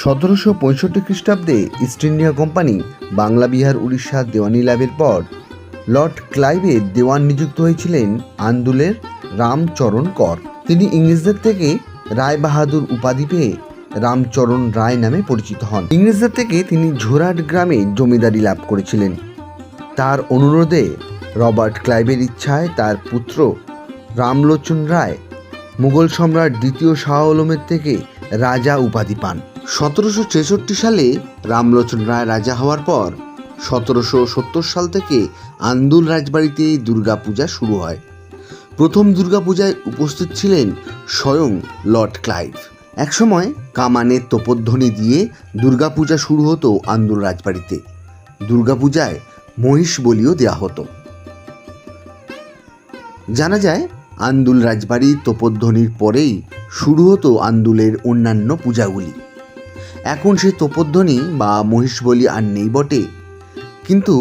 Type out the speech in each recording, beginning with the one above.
সতেরোশো পঁয়ষট্টি খ্রিস্টাব্দে East India Company Bangla Bihar Orissa দেওয়ানি লাভের পর লর্ড ক্লাইভের দেওয়ান নিযুক্ত হয়েছিলেন আন্দুলের রামচরণ কর। তিনি ইংরেজদের থেকে রায় বাহাদুর উপাধি পেয়ে রামচরণ রায় নামে পরিচিত হন। ইংরেজদের থেকে তিনি ঝোরাট গ্রামে জমিদারি লাভ করেছিলেন। তার অনুরোধে রবার্ট ক্লাইভের ইচ্ছায় তার পুত্র রামলোচন রায় মুঘল সম্রাট দ্বিতীয় শাহ আলমের থেকে রাজা উপাধি পান। সতেরোশো ছেষট্টি সালে রামলোচন রায় রাজা হওয়ার পর সতেরোশো সত্তর সাল থেকে আন্দুল রাজবাড়িতে দুর্গাপূজা শুরু হয়। প্রথম দুর্গাপূজায় উপস্থিত ছিলেন স্বয়ং লর্ড ক্লাইভ। একসময় কামানের তোপধ্বনি দিয়ে দুর্গাপূজা শুরু হতো আন্দুল রাজবাড়িতে। দুর্গাপূজায় মহিষ বলিও দেওয়া হতো। জানা যায়, আন্দুল রাজবাড়ির তোপধ্বনির পরেই শুরু হতো আন্দুলের অন্যান্য পূজাগুলি। এখন সে তোপধ্বনি বা মহিষ বলি আর নেই বটে। কিন্তু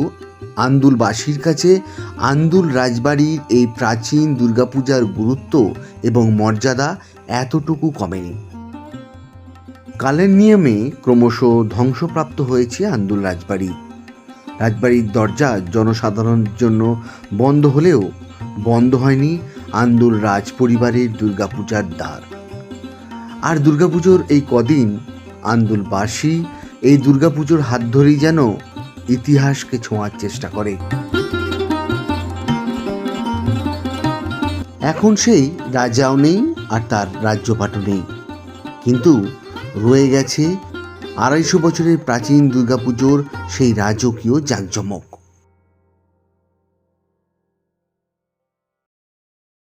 আন্দুলবাসীর কাছে আন্দুল রাজবাড়ির এই প্রাচীন দুর্গাপূজার গুরুত্ব এবং মর্যাদা এতটুকু কমেনি। কালের নিয়মে ক্রমশ ধ্বংসপ্রাপ্ত হয়েছে আন্দুল রাজবাড়ি। রাজবাড়ির দরজা জনসাধারণের জন্য বন্ধ হলেও বন্ধ হয়নি আন্দুল রাজ পরিবারের দুর্গাপূজার দ্বার। আর দুর্গাপুজোর এই কদিন আন্দুলবাসী এই দুর্গাপুজোর হাত ধরেই যেন ইতিহাসকে ছোঁয়ার চেষ্টা করে। এখন সেই রাজাও নেই আর তার রাজ্যপাটও নেই। কিন্তু রয়ে গেছে আড়াইশো বছরের প্রাচীন দুর্গাপুজোর সেই রাজকীয় জাঁকজমক।